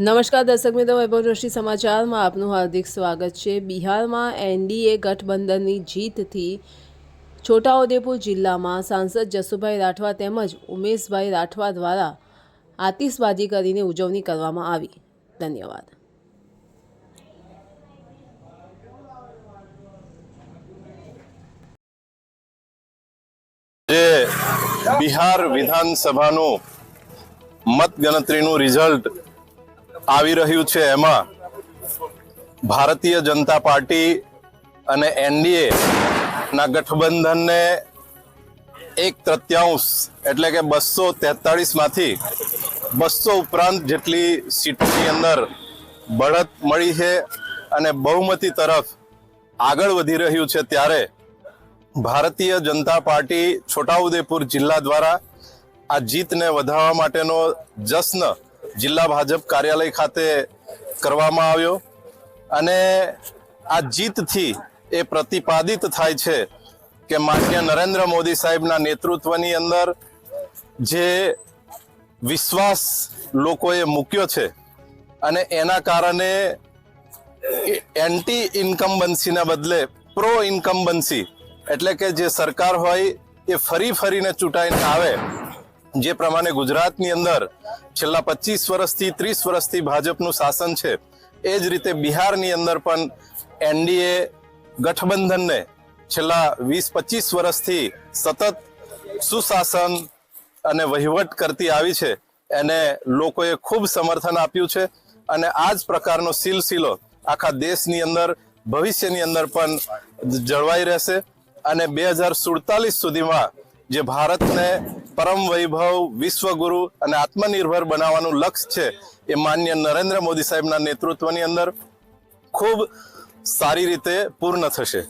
નમસ્કાર દર્શક મિત્રો, વૈભવ સમાચારમાં આપનું હાર્દિક સ્વાગત છે. બિહારમાં એનડીએ ગઠબંધનની જીતથી છોટાઉદેપુર જિલ્લામાં સાંસદ જસુભાઈ રાઠવા તેમજ ઉમેશભાઈ રાઠવા દ્વારા આતિશબાજી કરીને ઉજવણી કરવામાં આવી. ધન્યવાદ. બિહાર વિધાનસભાનું મતગણતરીનું રિઝલ્ટ આવી રહ્યું છે એમાં ભારતીય જનતા પાર્ટી અને એનડીએ ના ગઠબંધનને એક તૃત્યાંશ એટલે કે બસો તેતાળીસમાંથી બસો ઉપરાંત જેટલી સીટોની અંદર બઢત મળી છે અને બહુમતી તરફ આગળ વધી રહ્યું છે ત્યારે ભારતીય જનતા પાર્ટી છોટાઉદેપુર જિલ્લા દ્વારા આ જીતને વધારવા માટેનો જશ્ન જિલ્લા ભાજપ કાર્યાલય ખાતે કરવામાં આવ્યો અને આ જીતથી એ પ્રતિપાદિત થાય છે કે માન્ય નરેન્દ્ર મોદી સાહેબના નેતૃત્વની અંદર જે વિશ્વાસ લોકોએ મૂક્યો છે અને એના કારણે એન્ટી ઇન્કમ્બન્સીના બદલે પ્રો ઇન્કમ્બન્સી એટલે કે જે સરકાર હોય એ ફરી ફરીને ચૂંટાઈને આવે જે પ્રમાણે ગુજરાતની અંદર છેલ્લા પચીસ વર્ષથી ત્રીસ વર્ષથી ભાજપનું શાસન છે, એ જ રીતે બિહારની અંદર પણ એનડીએ ગઠબંધનને છેલ્લા વીસ પચીસ વર્ષથી સતત સુશાસન અને વહીવટ કરતી આવી છે, એને લોકોએ ખૂબ સમર્થન આપ્યું છે અને આ જ પ્રકારનો સિલસિલો આખા દેશની અંદર, ભવિષ્યની અંદર પણ જળવાઈ રહેશે અને બે હજાર સુડતાલીસ સુધીમાં જે ભારતને પરમ વૈભવ, વિશ્વગુરુ અને આત્મનિર્ભર બનાવવાનું લક્ષ્ય છે એ માન્ય નરેન્દ્ર મોદી સાહેબના નેતૃત્વની અંદર ખૂબ સારી રીતે પૂર્ણ થશે.